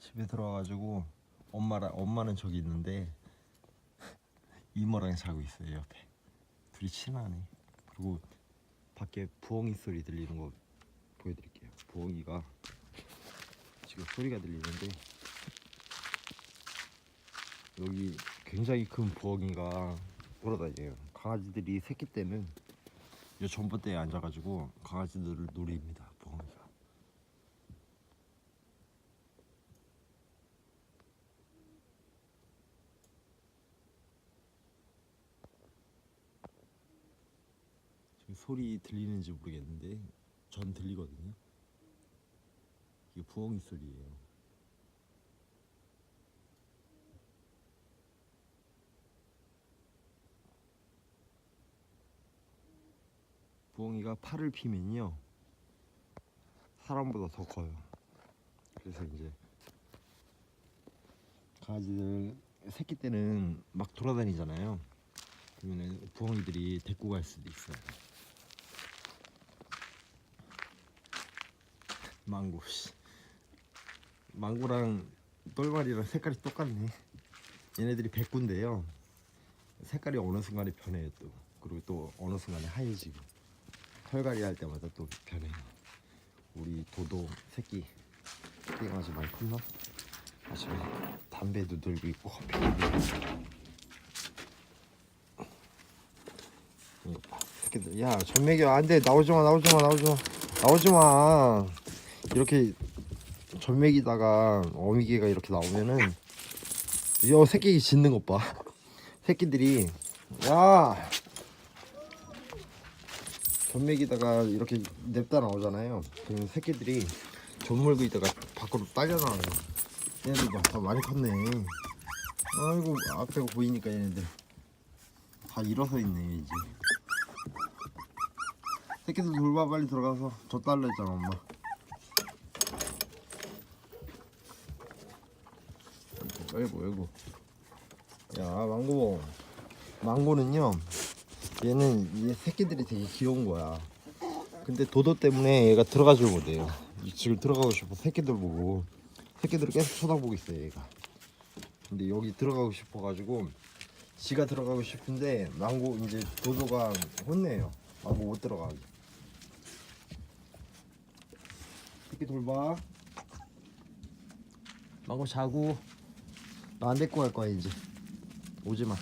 집에 들어와가지고 엄마랑 엄마는 저기 있는데 이모랑 자고 있어요 옆에. 둘이 친하네. 그리고 밖에 부엉이 소리 들리는 거 보여드릴게요. 부엉이가 지금 소리가 들리는데 여기 굉장히 큰 부엉이가 돌아다녀요. 강아지들이 새끼 때는 이 전봇대에 앉아가지고 강아지들을 노립니다 부엉이가 지금 소리 들리는지 모르겠는데 전 들리거든요. 이게 부엉이 소리예요. 부엉이가 팔을 피면요 사람보다 더 커요. 그래서 이제 강아지들 새끼 때는 막 돌아다니잖아요. 그러면 부엉이들이 데리고 갈 수도 있어요. 망고 씨. 망고랑 똘마리랑 색깔이 똑같네. 얘네들이 백구인데요. 색깔이 어느 순간에 변해요 또. 그리고 또 어느 순간에 하얘지고 털갈이 할 때마다 또 변해요. 우리 도도 새끼 새끼가 아주 많이 컸나? 아침에 담배도 들고 있고 커피도 들고 있고. 봐. 새끼들 야 전매기 안돼 나오지마 나오지마 나오지마 나오지마 이렇게 전매기다가 어미개가 이렇게 나오면은 이 새끼 짖는 것 봐. 새끼들이 야 전매기다가 이렇게 냅다 나오잖아요. 그러면 새끼들이 전물고 있다가 밖으로 딸려 나와요. 얘네들 봐, 다 많이 컸네. 아이고 앞에 보이니까 얘네들 다 일어서 있네 이제. 새끼들 돌봐 빨리 들어가서 저 딸라 했잖아 엄마. 아이고 아이고 야 망고. 망고는요 얘는 이 새끼들이 되게 귀여운 거야. 근데 도도 때문에 얘가 들어가질 못해요. 지금 들어가고 싶어 새끼들 보고. 새끼들을 계속 쳐다보고 있어요 얘가. 근데 여기 들어가고 싶어 가지고 지가 들어가고 싶은데 망고 이제 도도가 혼내요. 망고 못 들어가게. 새끼 돌봐. 망고 자고 나 안 데리고 갈 거야 이제 오지 마.